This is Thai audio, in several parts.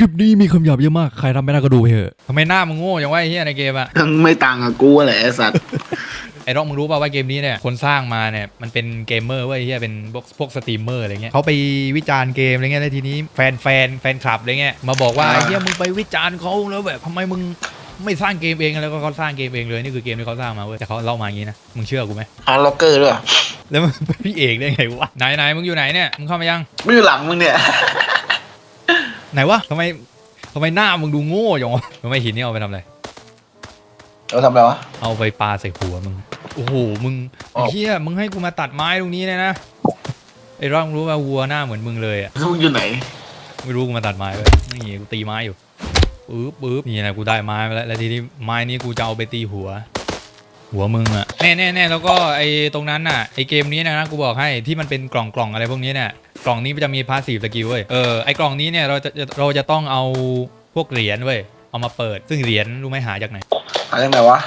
คลิปนี้มีคำหยาบเยอะมาก ใครทำไม่ได้ก็ดูไปเถอะทำไมหน้ามึงโง่อย่างว่าไอ้เหี้ยในเกมอะทั้งไม่ต่างกับกูแหละไอ้สัตว์ ไอ้ร็อกมึงรู้ป่าวว่าเกมนี้เนี่ยคนสร้างมาเนี่ยมันเป็นเกมเมอร์เว้ยไอ้เหี้ยเป็นพวกพวกสตรีมเมอร์อะไรเงี้ยเขาไปวิจารณ์เกมอะไรเงี้ยแล้วทีนี้แฟนแฟนแฟนคลับอะไรเงี้ยมาบอกว่าไอ้เหี้ยมึงไปวิจารณ์เขาแล้วแบบทำไมมึงไม่สร้างเกมเองแล้วก็เขาสร้างเกมเองเลยนี่คือเกมที่เขาสร้างมาเว้ยแต่เขาเล่ามาอย่างนี้นะมึงเชื่อกูไหมอาร์ล็อกเกอร์ด้วยแล้วมึงเป็นพี่เอกได้ไงวะไหนไหนมึงอยู่ไหนเนี่ยมึงเข้ามายัง ไม่อยู่หลังมึงเนี่ย ไหนวะทำไมทำไมหน้ามึงดูโง่จังวะทำไมหินนี่เอาไปทำอะไรเราทำอะไรวะ เอาไปปาใส่หัวมึง โอ้โห มึงอ๋อไอ้เฮียมึงให้กูมาตัดไม้ตรงนี้เลยนะ ไอ้ร่องรู้ว่าวัวหน้าเหมือนมึงเลยอะมึงอยู่ไหน ไม่รู้กูมาตัดไม้ไปนี่กูตีไม้อยู่ปึ๊บปึ๊บนี่นะกูได้ไม้มาแล้ว แล้วทีนี้ไม้นี้กูจะเอาไปตีหัว หัวมึงอะแน่แน่แน่แล้วก็ไอ้ตรงนั้นน่ะไอ้เกมนี้นะนะกูบอกให้ที่มันเป็นกล่องกล่องอะไรพวกนี้เนี่ยกล่องนี้มันจะมีพาสซีฟสกิลเว้ยเออไอ้กล่องนี้เนี่ยเราจะเราจะต้องเอาพวกเหรียญเว้ยเอามาเปิดซึ่งเหรียญรู้ไหมหาจากไหนหาจากไหนวะ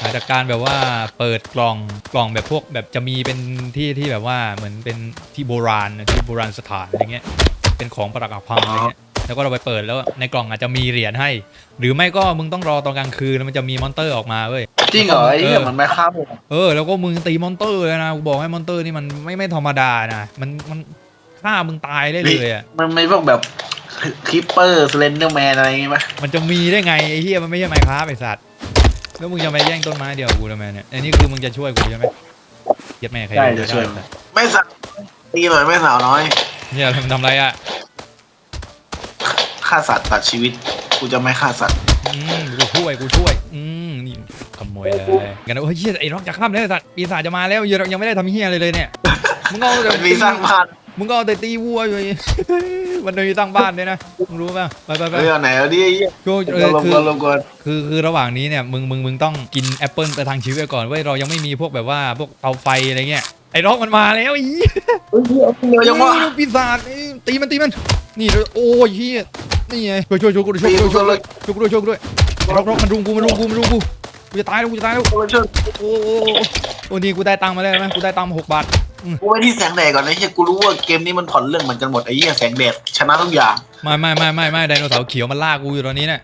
หาจากการแบบว่าเปิดกล่องกล่องแบบพวกแบบจะมีเป็นที่ที่แบบว่าเหมือนเป็นที่โบราณที่โบราณสถานอะไรเงี้ยเป็นของประดับอักพังอะไรเงี้ย แล้วก็เราไปเปิดแล้วในกล่องอาจจะมีเหรียญให้ หรือไม่ก็มึงต้องรอตอนกลางคืนแล้วมันจะมีมอนเตอร์ออกมาเว้ยจริงเหรอไอ้เหี้ยเออมันไม่ข้ามผมเออแล้วก็มึงตีมอนเตอร์เลยนะกูบอกให้มอนเตอร์นี่มันไม่ไม่ธรรมดานะมันมันฆ่ามึงตายได้เลยอะมันไม่พวกแบบคิปเปอร์สเลนเดอร์แมนอะไรอย่างงี้ไหมมันจะมีได้ไงไอ้เหี้ยมันไม่ใช่ไมค์คราฟไอ้สัตว์แล้วมึงจะมาแย่งต้นไม้เดียวกูทำไมเนี่ยอันนี้คือมึงจะช่วยกูใช่ไหมเหี้ย็ดแม่ใครได้รู้จะช่วยได้ไม่สาวตีหน่อยไม่สาวน้อยเนี่ยทำทำอะไรอะ ฆ่าสัตว์ตัดชีวิต กูจะไม่ฆ่าสัตว์ อืมกูช่วยกูช่วย อืมนี่ขโมยเลยกันนะเฮ้ยเหี้ยไอ้ร็อกจะข้ามเลยสัตว์ปีศาจจะมาแล้วยังยังไม่ได้ทำเฮียอะไรเลยเนี่ยมึงเอาแต่มันมีสร้างบ้านมึงก็เอาแต่ตีวัวอยู่มันเลยตั้งบ้านด้วยนะมึงรู้ป่ะไปไปไป เรื่องไหนเอาดิไอ้เหี้ยช่วยเอเราอลงคือ ก่อนลงก่อนคือคือระหว่างนี้เนี่ยมึงมึงมึงต้องกินแอปเปิลไปทางชีวิตไปก่อนเว้ยเรายังไม่มีพวกแบบว่าพวกเตาไฟอะไรเงี้ยไอ้ร็อกมันมาแล้วอี เฮ้ยเดี๋ยวยังวะนี่ปีศาจนี่ตีมันตีมัน นี่โอ้ยเฮีย นี่ไงช่วยช่วยช่วยกูด้วยช่วยตีกูกูด้วยช่วยเลยช่วยกูด้วยช่วยกูด้วยร็อกร็อกมันรุมกูมันรุมกูมันรุมกูกูจะตายแล้วกูจะตายแล้วกูไปช่วยโอ้โหโอ้นี่กูได้ตังค์มาแล้วไหมกูได้ตังค์มาหกบาทกูไปที่แสงแดดก่อนไอ้เหี้ยกูรู้ว่าเกมนี้มันผ่อนเรื่องเหมือนกันหมดไอ้เหี้ยแสงแดดชนะทุกอย่างไม่ไม่ไม่ไม่ไม่ไดโนเสาร์เขียวมันล่ากูอยู่ตอนนี้เนี่ย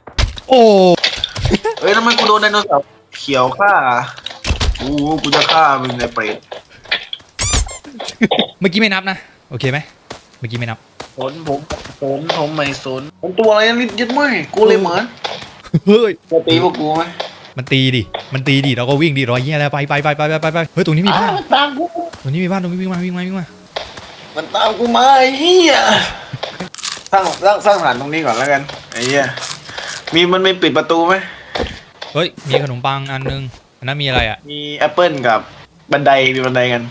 โอ้เอ้ยทำไมกูโดนไดโนเสาร์เขียวฆ่ากูกูจะฆ่ามึงไอ้เปรตเมื่อกี้ไม่นับนะโอเคไหมเมื่อกี้ไม่นับ สนผมสนผมไม่สนมันตัวอะไรนิดยึดไม่กูเลยเหมือนเฮ้ยจะตีพวกกูไหมมันตีดิ มันตีดิ เราก็วิ่งดิรอยเงี้ยแล้วไปไปไปไปไปไปไปเฮ้ยตรงนี้มีอ้าบ้านมันตามกูตรงนี้มีบ้านตรงนี้วิ่งมาวิ่งมาวิ่งมา มันตามกูมาไอ้เหี้ยสร้างสร้างสร้างฐานตรงนี้ก่อนแล้วกันไอ้เหี้ยมีมันไม่ปิดประตูไหมเฮ้ยมีขนมปังอันนึงอันนั้นมีอะไรอะ มีแอปเปิลกับบันไดมีบันไดกัน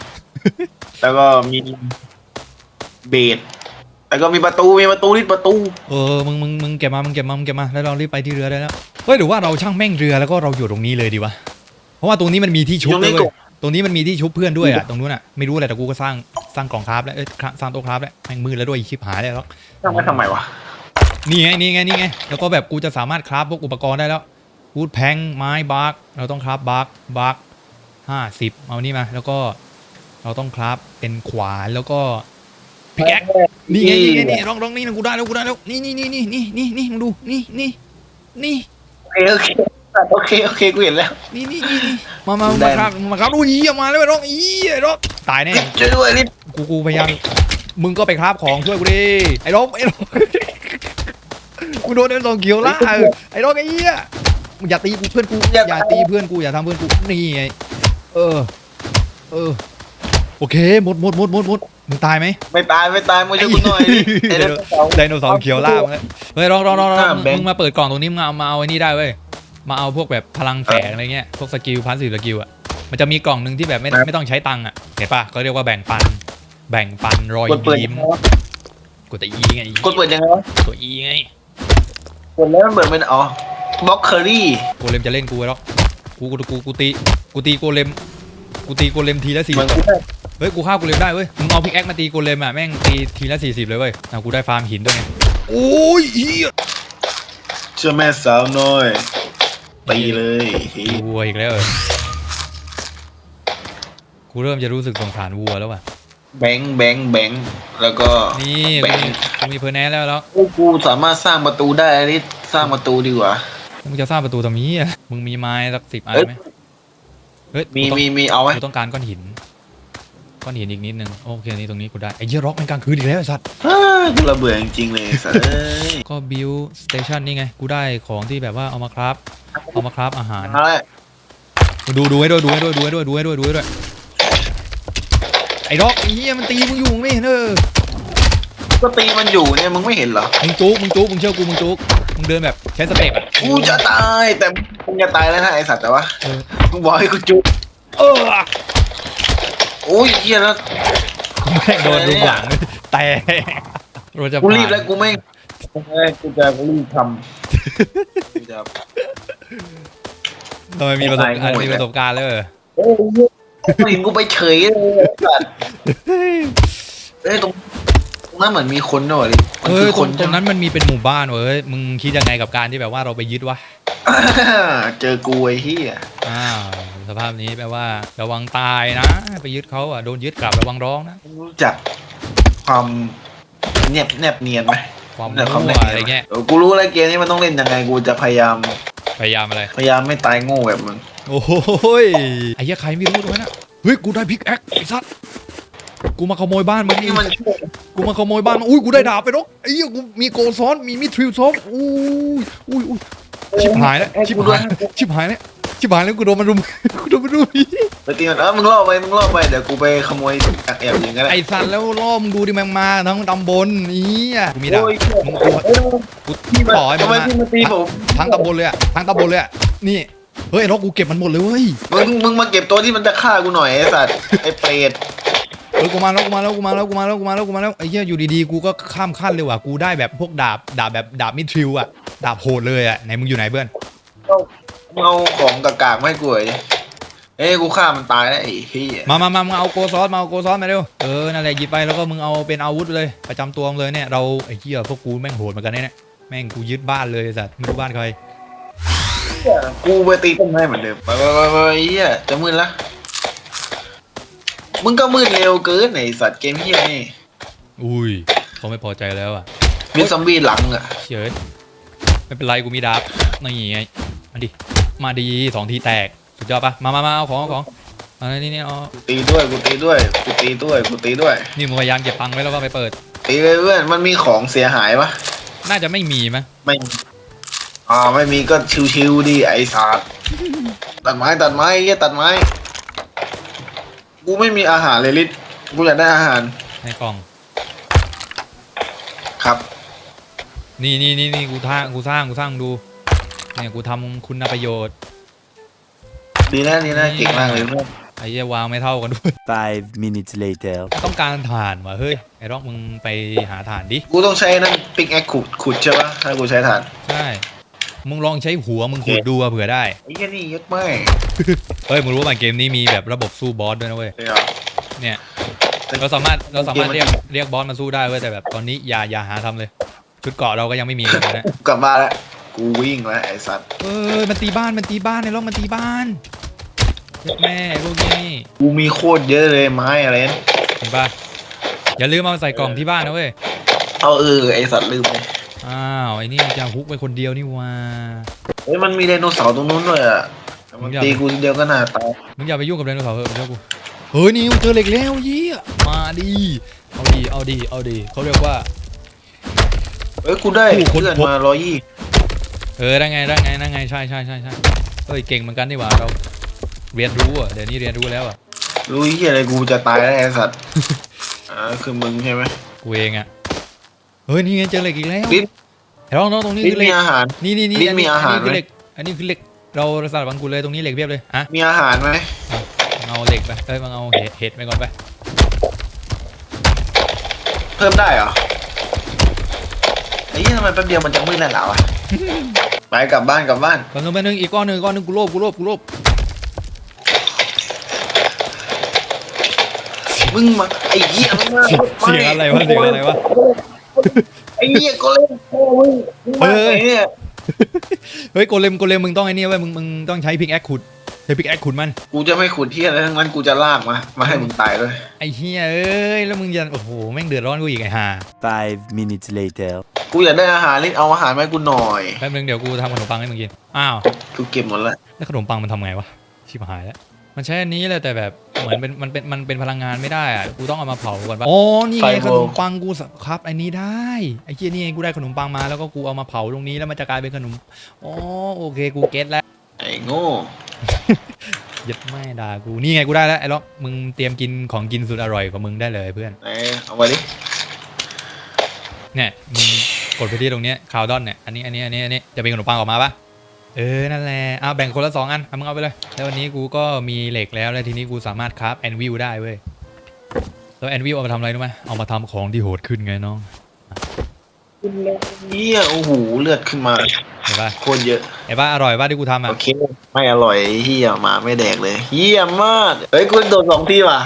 แล้วก็มีเบด แล้วก็มีประตูมีประตูนิดประตู เออมึงมึงมึงเก็บมามึงเก็บมามึงเก็บมาแล้วเรารีบไปที่เรือได้แล้วเฮ้ยหรือว่าเราช่างแม่งเรือแล้วก็เราอยู่ตรงนี้เลยดีวะเพราะว่าตรงนี้มันมีที่ชุบตรงด้วนี้ยกเว้ยตรงนี้มันมีที่ชุบเพื่อนด้วยอะตรงนู้นอะไม่รู้อะไรแต่กูก็สร้างสร้างกล่องคราฟแล้วเอ้ยสร้างโต๊ะคราฟแล้วแม่งมืดแล้วด้วยชิบหายแล้วทำไมทำไมวะนี่ไงนี่ไงนี่ไงแล้วก็แบบกูจะสามารถคราฟพวกอุปกรณ์ได้แล้ววูดแพงไม้บาร์กเราต้องคราฟบาร์กบาร์กห้าสิบเอานี่มาแล้วก็เราต้องคราฟเป็นขวานแล้วก็ พิกแอคนี่ไงนี่ไงนี่ลองลองนี่นะกูได้แล้วกูได้แล้วนี่นี่นี่นี่นี่นี่นี่มึงดูนี่นี่นี่โอเคโอเคโอเคโอเคกูเห็นแล้วนี่นี่นี่นี่มามาได้มาครับมาครับดูอีออกมาแล้วไอ้รอกอีไอ้รอกตายแน่ช่วยด้วยนิดกูกูพยายามมึงก็ไปคราบของช่วยกูดิไอ้รอกไอ้รอกกูโดนไอ้รอกเขียวล่าเออไอ้รอกไอ้เหี้ยมึงอย่าตีกูเพื่อนกูอย่าตีเพื่อนกูอย่าทำเพื่อนกูนี่ไงเออเออโอเคหมดหมดหมดหมดหมด มึงตายไหมไม่ตายไม่ตายมึงช่วยกูหน่อยดิไอ้เด็กสาวไดโนเสาร์เขียวล่ามึงแล้วเฮ้ยรองรองรองรองอ่าแบงค์ มึงมาเปิดกล่องตรงนี้มึงเอามาเอาไอ้นี่ได้เว้ยมาเอาพวกแบบพลังแฝงอะไรเงี้ยพวกสกิลพันสิสกิลอะมันจะมีกล่องหนึ่งที่แบบไม่ไม่ต้องใช้ตังค์อะเห็นปะเขาเรียกว่าแบ่งปัน แบ่งปันรอยกดเปิดยิ้ยัมงไงวะกดแต่อีไงกดเปิดยังไงวะตัวอีไงกดแล้วมันเปิดเป็นอ๋อบล็อกเคอรี่โกเลมจะเล่นกูไว้หรอกกูกูกูกูตีกูตีโกเลมกูตีโกเลมทีละสี่มันเฮ้ยกูฆ่าโกเลมได้เว้ยมึงเอาพิกแอคมาตีโกเลมอะแม่งตีทีละสี่สิบเลยเว้ยอะกูได้ฟาร์มหินด้วยไงโอ้ยเฮียเชื่อแม่สาวน้อยตีเลยเฮ้ยวัวอีกแล้วเออกูเริ่มจะรู้สึกสงสารวัวแล้วว่ะแบงค์แบงค์แบงค์แล้วก็นี่แบกูงมีค์กูมีเพอร์แนสแล้วแล้วโอ้กูสามารถสร้างประตูได้อันนี้สร้างประตูดีกว่ามึงจะสร้างประตูทำนี้อะมึงมีไม้สักสิบอันเอ้ยไหมเฮ้ยมีกูต้องมีมีเอาไหมกูต้องการก้อนหิน ก้อนหินอีกนิดนึงโอเคนี่ตรงนี้กูได้ไอ้เหี้ยร็อกเป็นกลางคืนอีกแล้วไอ้สัตว์อ้ากูระเบื่อจริงๆเลยสัสเอ้ยก็บิวสเตชันนี่ไงกูได้ของที่แบบว่าเอามาคราฟเอามาคราฟอาหารเอาละดูดูให้ด้วยดูให้ด้วยดูให้ด้วยดูให้ด้วยดูให้ด้วยไอ้ร็อกไอ้เหี้ยมันตีมึงอยู่มึงไม่เห็นเออก็ตีมันอยู่เนี่ยมึงไม่เห็นเหรอมึงจุกมึงจุกมึงเชื่อกูมึงจุกมึงเดินแบบใช้สเต็ปอะกูจะตายแต่มึงจะตายแล้วนะไอสัตว์แต่ว่าเออมึงบอกให้กูจุกเออ โอ้ยเฮียแล้วแม่งโดนลุมหลังแต่เราจะกูรีบผ่านแล้วกูไม่กูไม่กูจะรีบทำกูจะทำไมมีประสบตายการณ์โง่อีมีกประสบการณ์เลยเหรอโอ้ยกูเห็นกูไปเฉยเลยไอ้สัตว์เอ้ยตรงตรงนั้นเหมือนมีคนด้วยดิมันเอคืออตครงนตรงนั้นมันมีเป็นหมู่บ้านเว้ยมึงคิดยังไงกับการที่แบบว่าเราไปยึดวะอ่าเจอกูไอ้เฮียอ้าว สภาพนี้แปลว่า ระวังตายนะ ไปยึดเขาอะโดนยึดกลับระวังร้องนะ รู้จักความเนียบแนบเนียนไหมความแต่ความมั่แนวบอะไรเนียนเงี้ยเออกูรู้แล้วเกมนี้มันต้องเล่นยังไงกูจะพยายาม พยายามอะไร พยายามไม่ตายโง่แบบมึงโอ้ยไอ้เหี้ยใครไม่รู้ตรงนั้นนะเฮ้ยกูได้พิกแอคไอ้สัตว์กูมาขโมยบ้านมึงนี่นี่มันกูมาขโมยบ้านมึงอุ้ยกูได้ดาบไปนกไอ้เหี้ยกูมีโกซ้อนมีมิทริลซ้อนอุ้ยอุ้ยอุ้ยชิบหายแล้วชิบหายชิบหายแล้ว ชิบหายแล้วกูโดนมันรุมกูโดนมันรุมไปตีมันเออมึงล่อไปมึงล่อไปเดี๋ยวกูไปขโมยแอบยิงก็ได้ไอ้สัตว์แล้วล่อมึงดูดิแมงมาทั้งตำบลนี่อะกูมีดาบโอ้ยมึงกลัวเอ้ยกูพี่มาต่อให้มึทำงไมมาพี่มาตีผมทั้งตำบลเลยอะทั้งตำบลเลยอะนี่เฮ้ยไอ้นกกูเก็บมันหมดเลยเว้ยมึงมึงมาเก็บตัวที่มันจะฆ่ากูหน่อยไอ้สัตว์ไอ้เปรตเฮ้ยกูมาแล้วกูมาแล้วกูมาแล้วกูมาแล้วกูมาแล้วกูมาแล้วไอ้เหี้ยอยู่ดีๆกูก็ข้ามขั้นเลยว่ะกูได้แบบพวกดาบดาบแบบดาบมิทริลอะดาบโหดเลยอะไหนมึงอยู่ไหนเพื่อน มึงเอาของกากๆมาให้กูหน่อยดิเอ้ยกูฆ่ามันตายแล้วไอ้เหี้ยมามามามึงเอาโกซอสมาเอาโกซอสมาเร็ว เออ นั่นแหละหยิบไปแล้วก็มึงเอาเป็นอาวุธเลย ประจำตัวมึงเลยเนี่ย เราไอ้เหี้ยพวกกูแม่งโหดเหมือนกันเนี่ยแม่งกูยึดบ้านเลยไอ้สัตว์ไม่รู้บ้านใคร กูไปตีต้นไม้เหมือนเดิมไปไปไปไปไอ้เหี้ยจะมืดละมึงก็มืดเร็วเกินไอ้สัตว์เกมเหี้ยนี่อุ้ยเขาไม่พอใจแล้วอะมีซอมบี้หลังอะเฉยไม่เป็นไรกูมีดาบนี่ไงมาดิ มาดีสองทีแตกสุดยอดปะมามามาเอาของเอาของเอานี่นี่เอากูตีด้วยกูตีด้วยกูตีด้วยกูตีด้วย นี่มึงพยายามเก็บตังค์ไว้แล้วก็ไปเปิด ตีเลยเพื่อนมันมีของเสียหายปะน่าจะไม่มีมั้ยไม่อ่าไม่มีก็ชิวๆดีไอ้สัตว์ตัดไม้ตัดไม้ไอ้เหี้ยตัดไม้กูไม่มีอาหารเลยลิศกูอยากได้อาหารในกล่อง ครับ นี่นี่นี่นี่กูสร้างกูสร้างกูสร้างดู เนี่ยกูทำคุณประโยชน์ดีนะดีนะเก่งมากเลยเพื่อนไอ้เหี้ยวางไม่เท่ากันด้วย Five minutes later. ต้องการถ่านว่ะเฮ้ยไอ้ร็อกมึงไปหาถ่านดิกูต้องใช้นั่นปิกแอคขุดขุดใช่ปะถ้ากูใช้ถ่านใช่มึงลองใช้หัวมึงขุดดูอะเผื่อได้ไอ้เหี้ยนี่ยัดไม่เฮ้ยมึงรู้ว่าเกมนี้มีแบบระบบสู้บอสด้วยนะเว้ยเลยเหรอเนี่ยเราสามารถเราสามารถเรียกเรียกบอสมาสู้ได้เว้ยแต่แบบตอนนี้อย่าอย่าหาทำเลยชุดเกราะเราก็ยังไม่มีเลยนะกูกลับบ้านแล้ว กูวิ่งแล้วไอ้สัตว์เออมันตีบ้านมันตีบ้านในร่องมันตีบ้านเจ็บแม่พวกนี้กูมีโคตรเยอะเลยไม้อะไรนั่นเห็นปะอย่าลืมเอาใส่กล่องที่บ้านนะเว้ยเอาเออไอ้สัตว์ลืมเลยอ้าวไอ้นี่มันจะฮุกไปคนเดียวนี่หว่าเฮ้ยมันมีไดโนเสาร์ตรงนู้นด้วยอะแต่มันตีกูทีเดียวก็น่าตายมึงอย่าไปยุ่งกับไดโนเสาร์เถอะเดี๋ยวกูเฮ้ยนิวเจอเหล็กแล้วยี่มาดิเอาดีเอาดีเอาดีเขาเรียกว่าเฮ้ยกูได้โอ้โหเพื่อนคนพบมาร้อยยี่ เออได้ไงได้ไงได้ไงใช่ใช่ใช่ใช่เฮ้ยเก่งเหมือนกันนี่หว่าเราเรียนรู้อะเดี๋ยวนี้เรียนรู้แล้วอะรู้ยี่อะไรกูจะตายแล้วไอ้สัตว์ อ่าคือมึงใช่ไหมกูเองอะเฮ้ยนี่ไงเจอเหล็กอีกแล้วลิ้นเห็นน้องน้องตรงนี้ลิ้นคือเหล็มีกอาหาร นี่นี่นี่ลิ้นอันมีนี้อาหารอันนี้คือไหมเหล็กอันนี้คือเหล็กเราสลับบังกูเลยตรงนี้เหล็กเพียบเลยอะมีอาหารไหมเอาเหล็กไปเอ้ยมึงเอาเห็ดเห็ดไปก่อนไปเพิ่มได้เหรอไอ้ยี่ทำไมแป๊บเดียวมันจะมืดแล้วเหรอวะ ไปกลับบ้านกลับบ้านก่อนนึงไปนึงอีกก้อนหนึ่งก้อนหนึ่งกูโลภกูโลภกูโลภมึงมาไอ้เหี้ยมึงมาเสียงอะไรวะเสียงอะไรวะไอ้เหี้ยก็เล่นโอ้มึงมึงมาเฮ้ยไหนเนี่ยเฮ้ยโกเลมโกเลมมึงต้องไอ้นี่เว้ยมึงมึงต้องใช้พิกแอคขุด ใช้พิกแอคขุดมัน กูจะไม่ขุดที่อะไรทั้งนั้นกูจะลากมา มาให้มึงตายด้วยไอ้เฮียเอ้ยแล้วมึงยันโอ้โหแม่งเดือดร้อนกูอีกไอ้ห่า Five minutes later. กูอยากได้อาหารลิเอาอาหารมาให้กูหน่อยแป๊บนึงเดี๋ยวกูทำขนมปังให้มึงกิน อ้าวกูเก็บหมดแล้วแล้วขนมปังมันทำไงวะชิบหายแล้ว มันใช้อันนี้แหละแต่แบบเหมือนเป็นมันเป็นมันเป็นพลังงานไม่ได้อะกูต้องเอามาเผาก่อนปะอ๋อนี่ไงขนมปังกูสับครับไอ้นี้ได้ไอ้เฮียนี่ไงกูได้ขนมปังมาแล้วก็กูเอามาเผาตรงนี้แล้วมันจะกลายเป็นขนมอ๋อโอเคกูเก็ตแล้วไอ้โง่ ยัดแม่ด่ากูนี่ไงกูได้แล้วไอ้ล็อกมึงเตรียมกินของกินสุดอร่อยของมึงได้เลยเพื่อนไหนเอามาดิเนี่ยมึงกดไปที่ตรงเนี้ยคาวดอนเนี่ยอันนี้อันนี้อันนี้อันนี้จะเป็นขนมปังออกมาปะเออนั่นแหละเอาแบ่งคนละสองอันเอามึงเอาไปเลย แล้ววันนี้กูก็มีเหล็กแล้วแล้วทีนี้กูสามารถคราฟแอนวิลได้เว้ยแล้วแอนวิลเอามาทำอะไรรู้ไหมเอามาทำของที่โหดขึ้นไงน้องเฮียโอ้โหเลือดขึ้นมา เห็นปะโคตรเยอะเห็นปะอร่อยปะที่กูทำอะ โอเค ไม่อร่อยเฮียหมาไม่แดกเลยเฮียมากเฮ้ยกูโดนสองทีว่ะ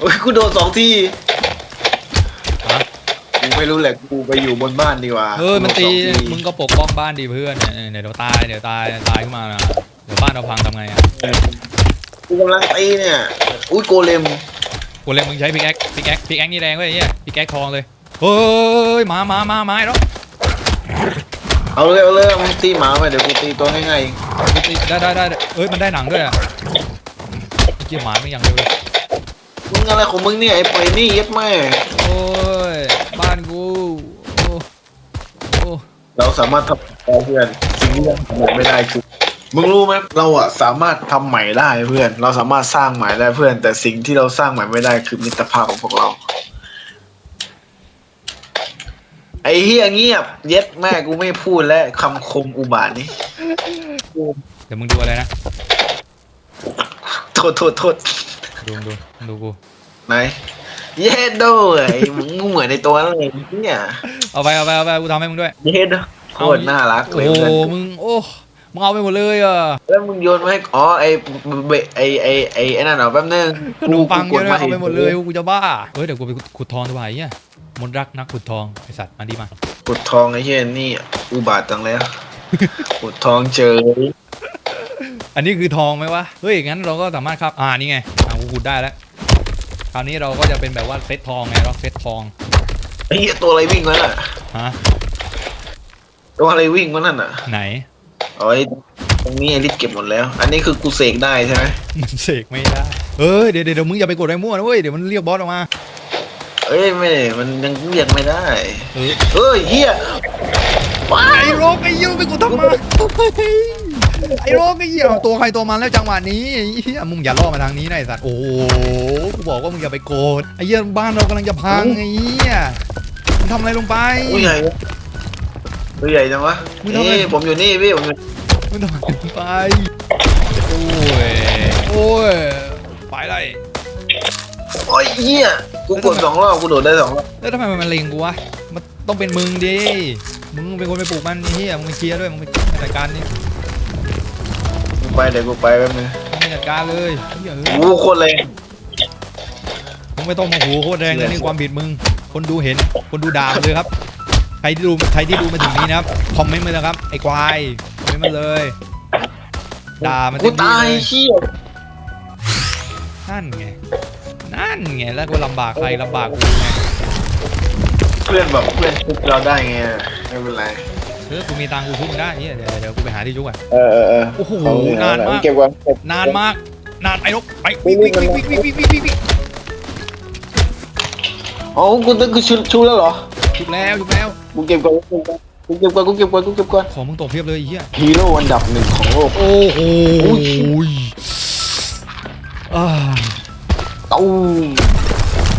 เฮ้ยกูโดนสองทีฮะ กูไม่รู้แหละกูไปอยู่บนบ้านดีกว่าเออมันตีโดสองทีมึงก็ปกป้องบ้านดีเพื่อนเนี่ยเดี๋ยวตายเดี๋ยวตายตายขึ้นมานะเดี๋ยวบ้านเราพังทำไงอะกูกำลังตีเนี่ยอุ้ยโกเลมกูเลยมึงใช้พิกแอคพิกแอคพิกแอคนี่แรงเว้ยไอ้เฮียพิกแอคทองเลยเฮ้ยมามามามาไอ้ล็อก เอาเลยเอาเลยมึงตีหมาไปเดี๋ยวกูตีตัวง่ายๆเองได้ได้ได้เอ้ยมันได้หนังด้วยอะไอ้เจี๊ยหมาไม่ยังเร็วเลยมึงอะไรของมึงเนี่ยไอ้ปล่อยนี่เย็ดแม่โอ้ยบ้านกูโอ้โอ้เราสามารถทำได้เพื่อนสิ่งที่เราทำไม่ได้คือมึงรู้ไหมเราอะสามารถทำใหม่ได้เพื่อน เราสามารถสร้างใหม่ได้เพื่อน แต่สิ่งที่เราสร้างใหม่ไม่ได้คือมิตรภาพของพวกเรา ไอ้เฮียเงียบ เย็ดแม่กูไม่พูดแล้วคำคมอุบาทนี่เดี๋ยวมึงดูอะไรนะโทษโทษโทษดูมึงดูมึงดูกูไหนเย็ดด้วยมึงเหมือนในตัวนั่นเลยเนี่ยเอาไปเอาไปเอาไปกูทำให้มึงด้วยเย็ดโคตรน่ารักโอ้เลยเพื่อนมึงโอ้มึงเอาไปหมดเลยอะแล้วมึงโยนมาให้อ๋อไอ้เบไอ้ไอ้ไอ้ไอ้นั่นเหรอแป๊บนึงขนมปังกูเยอะเลยเอาไปหมดเลยฉกูจะบ้าเฮ้ยเดี๋ยวกูไปขุดทองดีกว่าไอ้เหี้ย มนต์รักนักขุดทองไอสัตว์มาดีมาขุดทองไอ้เหี้ยนี่อุบาทจังแล้วขุดทองเจอ อันนี้คือทองไหมวะเฮ้ยงั้นเราก็สามารถครับอ่านี่ไงอ่ากูขุดได้แล้วคราวนี้เราก็จะเป็นแบบว่าเซตทองไงเราเซตทองไอ้เหี้ยตัวอะไรวิ่งมาน่ะฮะตัวอะไรวิ่งมานั่นน่ะไหนอ๋อไอ้ตรงนี้ไอ้ลิศเก็บหมดแล้ว อันนี้คือกูเสกได้ใช่ไหมมันเสกไม่ได้เอ้ยเดี๋ยวเดี๋ยวมึงอย่าไปกดอะไรมั่วนะเว้ยเดี๋ยวมันเรียกบอสออกมา เอ้ยไม่ มันยังเรียกไม่ได้เออเอ้ยเหี้ยว้าไอ้โรคไอ้เหี้ยไปกูทำไมาไอ้โรคไอ้เหี้ยตัวใครตัวมันแล้วจังหวะนี้ไอ้เหี้ยมึงอย่าล่อมาทางนี้นะไอ้สัตว์โอ้โหกูบอกว่ามึงอย่าไปโกรธไอ้เหี้ยบ้านเรากำลังจะพังไอ้เหี้ยมึงทำอะไรลงไปตัวใหญ่ตัวใหญ่จังวะมึงทำไมนี่ผมอยู่นี่พี่ผมอยู่มึงทำอะไรลงไปโอ้ยโอ้ยไปเลยโอ้ยเหี้ยกูกดสองรอบกูโดดได้สองรอบแล้วทำไมมันเล็งกูวะ มันต้องเป็นมึงดิ มึงเป็นคนไปปลูกมันไอ้เหี้ยมึงไปเคลียร์ด้วย มึงไปจัดการนี่กูไปเดี๋ยวกูไปแป๊บนึงมึงไปจัดการเลยเหี้ยเอ้ยกูโคนเลยมึงไม่ต้องมาหูโคตรแรงเลยนี่ความผิดมึง คนดูเห็น คนดูด่ามาเลยครับ ใครที่ดูใครที่ดูมาถึงนี้นะครับ คอมเมนต์มาเลยครับ ไอ้ควาย คอมเมนต์มาเลย ด่ามันกูเต็มที่ตายเลยเหี้ยนั่นไง นั่นไงแล้วกูลำบากใครลำบากกูไงเพื่อนบอกเพื่อนชุบเราได้ไงไม่เป็นไรเออกูมีตังค์กูชุบมึงได้เหี้ยเดี๋ยวเดี๋ยวกูไปหาที่ชุบอะ เออเออเออโอ้โหเอนานมาก เก็บไว้เก็บ นานมาก นานไอ้นกไปวิ่งวิ่งวิ่งวิ่งวิ่งวิ่งวิ่งวิ่งอ๋อกูต้องกูชุบชุบแล้วเหรอชุบแล้วชุบแล้ว กูเก็บก่อนกูเก็บก่อนกูเก็บก่อนกูเก็บก่อนของมึงตกเพียบเลยไอ้เหี้ย ฮีโร่อันดับหนึ่งของโลก โอ้โหอ่า ตู้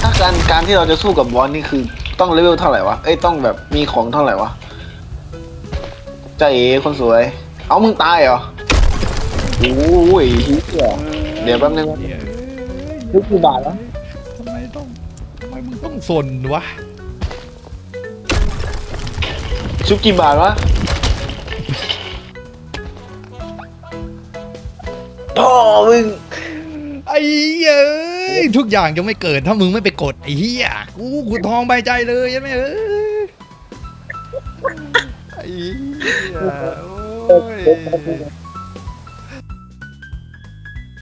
ถ้าการการที่เราจะสู้กับบอสนี่คือต้องเลเวลเท่าไหร่วะ เอ้ยต้องแบบมีของเท่าไหร่วะใจเอ๋คนสวย เอามึงตายเหรอโอ้ยเฮียเดี๋ยวแป๊บนึงเหี้ยชุบกี่บาทวะทำไมต้องทำไมมึงต้องสนวะชุบกี่บาทวะพ่อมึงไอ้เหี้ยเอ้ ยทุกอย่างยังไม่เกิดถ้ามึงไม่ไปกดไอ้เหี้ยกูขุดทองใบใจเลยใช่ไหมเออไอ้เหี้ยโอ้ย